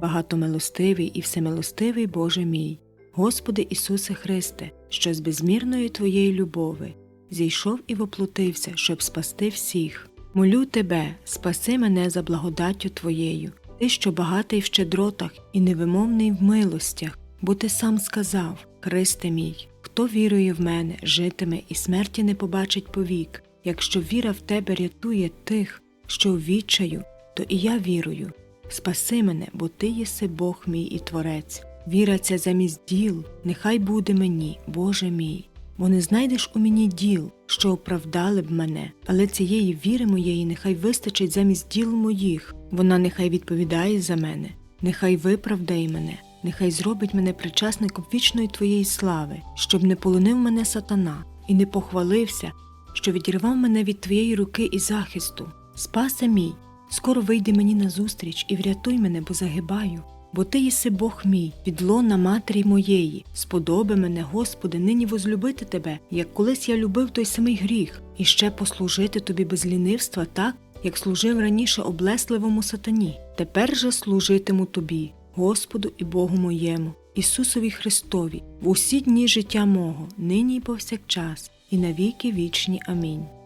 багатомилостивий і всемилостивий Боже мій, Господи Ісусе Христе, що з безмірної Твоєї любови зійшов і воплотився, щоб спасти всіх. Молю Тебе, спаси мене за благодаттю Твоєю, Ти, що багатий в щедротах і невимовний в милостях, бо Ти сам сказав, Христе мій, хто вірує в мене, житиме і смерті не побачить повік. Якщо віра в Тебе рятує тих, що в відчаю, то і я вірую. Спаси мене, бо Ти єси Бог мій і Творець. Віра ця замість діл, нехай буде мені, Боже мій. Бо не знайдеш у мені діл, що оправдали б мене, але цієї віри моєї нехай вистачить замість діл моїх, вона нехай відповідає за мене, нехай виправдає мене, нехай зробить мене причасником вічної Твоєї слави, щоб не полонив мене сатана і не похвалився, що відірвав мене від Твоєї руки і захисту. Спасе мій, скоро вийди мені назустріч і врятуй мене, бо загибаю. Бо ти єси Бог мій, від лона матері моєї, сподоби мене, Господи, нині возлюбити тебе, як колись я любив той самий гріх, і ще послужити тобі без лінивства так, як служив раніше облесливому сатані. Тепер же служитиму тобі, Господу і Богу моєму, Ісусові Христові, в усі дні життя мого, нині і повсякчас, і навіки вічні. Амінь.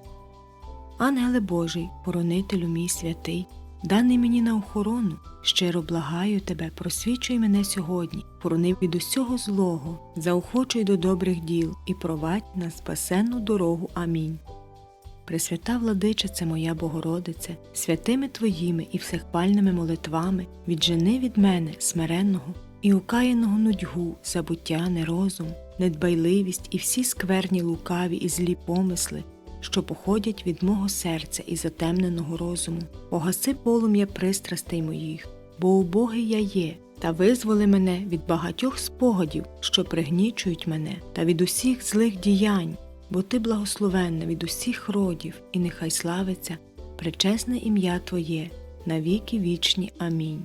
Ангеле Божий, боронителю мій святий, даний мені на охорону, щиро благаю тебе, просвічуй мене сьогодні, борони від усього злого, заохочуй до добрих діл і провадь на спасенну дорогу. Амінь. Пресвята владичице моя Богородице, святими Твоїми і всехпальними молитвами віджени від мене смиренного і окаяного нудьгу, забуття, нерозум, недбайливість і всі скверні лукаві і злі помисли, що походять від мого серця і затемненого розуму. Погаси полум'я пристрастей моїх, бо убогий я є, та визволи мене від багатьох спогадів, що пригнічують мене, та від усіх злих діянь, бо ти благословенна від усіх родів, і нехай славиться пречесне ім'я Твоє, навіки вічні. Амінь.